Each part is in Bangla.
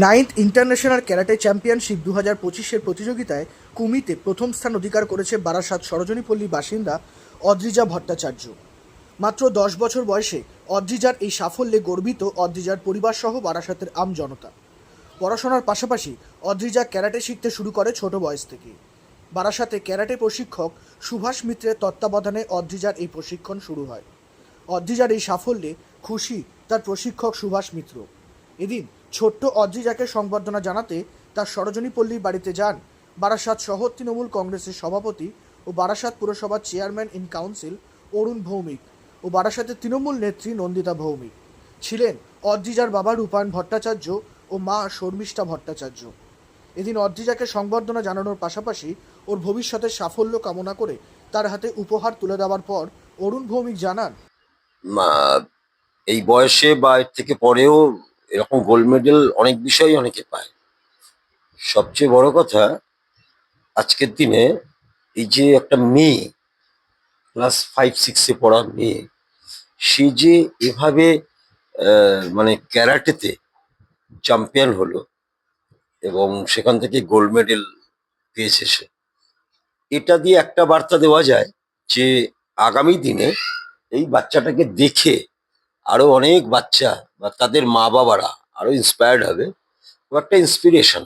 নাইন্থ ইন্টারন্যাশনাল ক্যারাটে চ্যাম্পিয়নশিপ দু হাজার পঁচিশের প্রতিযোগিতায় কুমিতে প্রথম স্থান অধিকার করেছে বারাসাত সরজনীপল্লী বাসিন্দা অদ্রিজা ভট্টাচার্য। মাত্র দশ বছর বয়সে অদ্রিজার এই সাফল্যে গর্বিত অদ্রিজার পরিবারসহ বারাসাতের আম জনতা। পড়াশোনার পাশাপাশি অদ্রিজা ক্যারাটে শিখতে শুরু করে ছোট বয়স থেকে বারাসাতে ক্যারাটে প্রশিক্ষক সুভাষ মিত্রের তত্ত্বাবধানে অদ্রিজার এই প্রশিক্ষণ শুরু হয়। অদ্রিজার এই সাফল্যে খুশি তার প্রশিক্ষক সুভাষ মিত্র। এদিন ছোট্ট অদ্রিজাকে সংবর্ধনা জানাতে তার সরজনীপল্লীর বাড়িতে যান। বারাসাত শহর তৃণমূল কংগ্রেসের সভাপতি ও বারাসাত পুরসভার chairman in council Arun Bhowmik ও বারাসাতের তৃণমূল নেত্রী নন্দিতা ভৌমিক ছিলেন অদ্রিজার বাবা রূপায়ণ ভট্টাচার্য ও মা শর্মিষ্ঠা ভট্টাচার্য। এদিন অদ্রিজাকে সংবর্ধনা জানানোর পাশাপাশি ওর ভবিষ্যতের সাফল্য কামনা করে তার হাতে উপহার তুলে দেওয়ার পর অরুণ ভৌমিক জানান এই বয়সে বা এর থেকে পরেও এরকম গোল্ড মেডেল অনেক বিষয়ই অনেকে পায়। সবচেয়ে বড় কথা, আজকের দিনে এই যে একটা মেয়ে ক্লাস ফাইভ সিক্সে পড়া মেয়ে, সে যে এভাবে মানে ক্যারাটেতে চ্যাম্পিয়ন হলো এবং সেখান থেকে গোল্ড মেডেল পেয়েছে সে, এটা দিয়ে একটা বার্তা দেওয়া যায় যে আগামী দিনে এই বাচ্চাটাকে দেখে আরও অনেক বাচ্চা বা তাদের মা বাবারা আরও ইন্সপায়ার্ড হবে। ও একটা ইন্সপিরেশন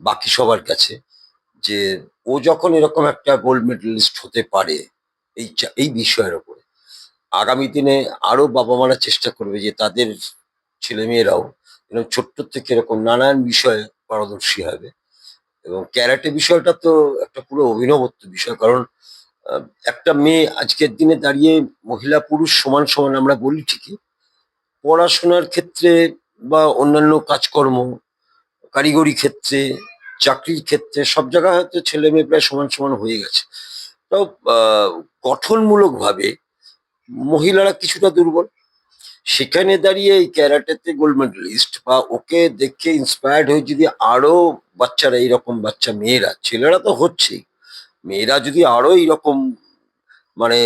বাকি সবার কাছে যে ও যখন এরকম একটা গোল্ড মেডেলিস্ট হতে পারে এই এই বিষয়ের ওপরে আগামী দিনে আরও বাবা মারা চেষ্টা করবে যে তাদের ছেলেমেয়েরাও এরকম ছোট্ট থেকে এরকম নানান বিষয়ে পারদর্শী হবে। এবং ক্যারাটে বিষয়টা তো একটা পুরো অভিনবত্ব বিষয়, কারণ একটা মেয়ে আজকের দিনে দাঁড়িয়ে মহিলা পুরুষ সমান সমান আমরা বলি ঠিকই। পড়াশোনার ক্ষেত্রে বা অন্যান্য কাজকর্ম, কারিগরি ক্ষেত্রে, চাকরির ক্ষেত্রে সব জায়গায় হয়তো ছেলে মেয়ে প্রায় সমান সমান হয়ে গেছে। তো গঠনমূলক ভাবে মহিলারা কিছুটা দুর্বল। সেখানে দাঁড়িয়ে এই ক্যারাটেতে গোল্ড মেডেলিস্ট বা ওকে দেখে ইন্সপায়ার্ড হয়ে যদি আরও বাচ্চারা, এইরকম বাচ্চা মেয়েরা, ছেলেরা তো হচ্ছেই। মেয়েরা যদি আরও এইরকম মানে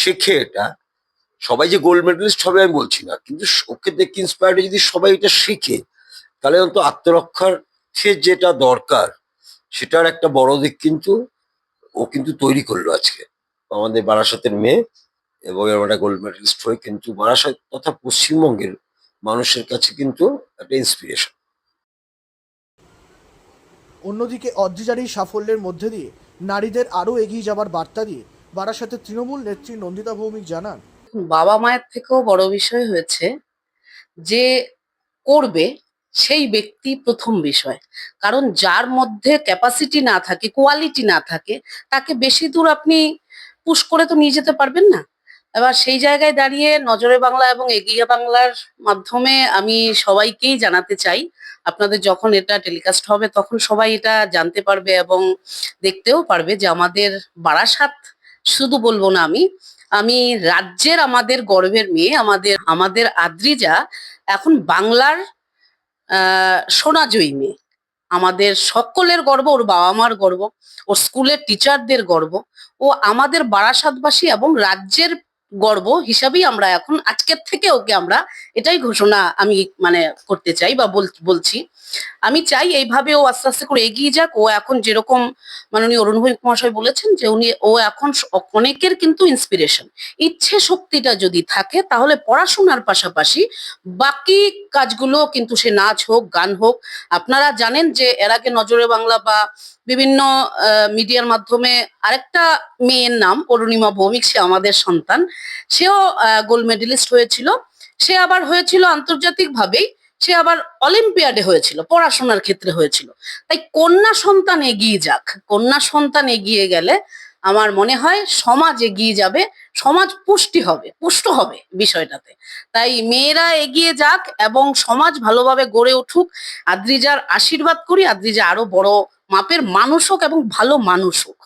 শেখে এটা, সবাই যে গোল্ড মেডেলিস্ট হবে আমি বলছি না, কিন্তু ওকে দেখে ইন্সপায়ার্ড যদি সবাই এটা শেখে, তাহলে অন্তত আত্মরক্ষার যেটা দরকার, সেটার একটা বড় দিক কিন্তু ও কিন্তু তৈরি করল আজকে। আমাদের বারাসাতের মেয়ে এবং একটা গোল্ড মেডেলিস্ট হয়ে কিন্তু বারাসাত তথা পশ্চিমবঙ্গের মানুষের কাছে কিন্তু একটা ইন্সপিরেশন অন্যদিকে অদ্রিজার সাফল্যের মধ্যে দিয়ে নারীদের আরও এগিয়ে যাবার বার্তা দিয়ে বারাসাতের তৃণমূল নেত্রী নন্দিতা ভৌমিক জানান। বাবা মায়ের থেকেও বড় বিষয় হয়েছে যে করবে সেই ব্যক্তি প্রথম বিষয়। কারণ যার মধ্যে ক্যাপাসিটি না থাকে কোয়ালিটি না থাকে, তাকে বেশি দূর আপনি পুশ করে তো নিয়ে যেতে পারবেন না। এবার সেই জায়গায় দাঁড়িয়ে নজরে বাংলা এবং এগিয়ে বাংলার মাধ্যমে আমি সবাইকেই জানাতে চাই। আপনাদের যখন এটা টেলিকাস্ট হবে, তখন সবাই এটা জানতে পারবে এবং দেখতেও পারবে যে আমাদের বারাসাত, শুধু বলব না আমি আমি রাজ্যের আমাদের গর্বের মেয়ে, আমাদের আমাদের আদ্রিজা এখন বাংলার সোনাজয়ী মেয়ে। আমাদের সকলের গর্ব, ওর বাবা মার গর্ব, ওর স্কুলের টিচারদের গর্ব। ও আমাদের বারাসাতবাসী এবং রাজ্যের গর্ব হিসাবেই আমরা এখন আজকের থেকে ওকে আমরা এটাই ঘোষণা আমি মানে করতে চাই বা বলছি। আমি চাই এইভাবে ও আস্তে আস্তে করে এগিয়ে যাক। ও এখন যেরকম মাননীয় অরুণ ভৌমিক মহাশয় বলেছেন যে উনি ও এখন অনেকের কিন্তু ইন্সপিরেশন ইচ্ছে শক্তিটা যদি থাকে তাহলে পড়াশোনার পাশাপাশি বাকি কাজগুলো কিন্তু সে নাচ হোক, গান হোক, আপনারা জানেন যে এর আগে নজরে বাংলা বা বিভিন্ন মিডিয়ার মাধ্যমে আরেকটা মেয়ের নাম অরুণিমা ভৌমিক, সে আমাদের সন্তান। সেও গোল্ড মেডেলিস্ট হয়েছিল। সে আবার হয়েছিল আন্তর্জাতিক ভাবেই সে আবার অলিম্পিয়াডে হয়েছিল, পড়াশোনার ক্ষেত্রে হয়েছিল। তাই কন্যা সন্তান এগিয়ে যাক। কন্যা সন্তান এগিয়ে গেলে আমার মনে হয় সমাজ এগিয়ে যাবে, সমাজ পুষ্টি হবে, পুষ্ট হবে বিষয়টাতে। তাই মেয়েরা এগিয়ে যাক এবং সমাজ ভালোভাবে গড়ে উঠুক। আদ্রিজার আশীর্বাদ করি, আদ্রিজা আরও বড় মাপের মানুষ হোক এবং ভালো মানুষ হোক।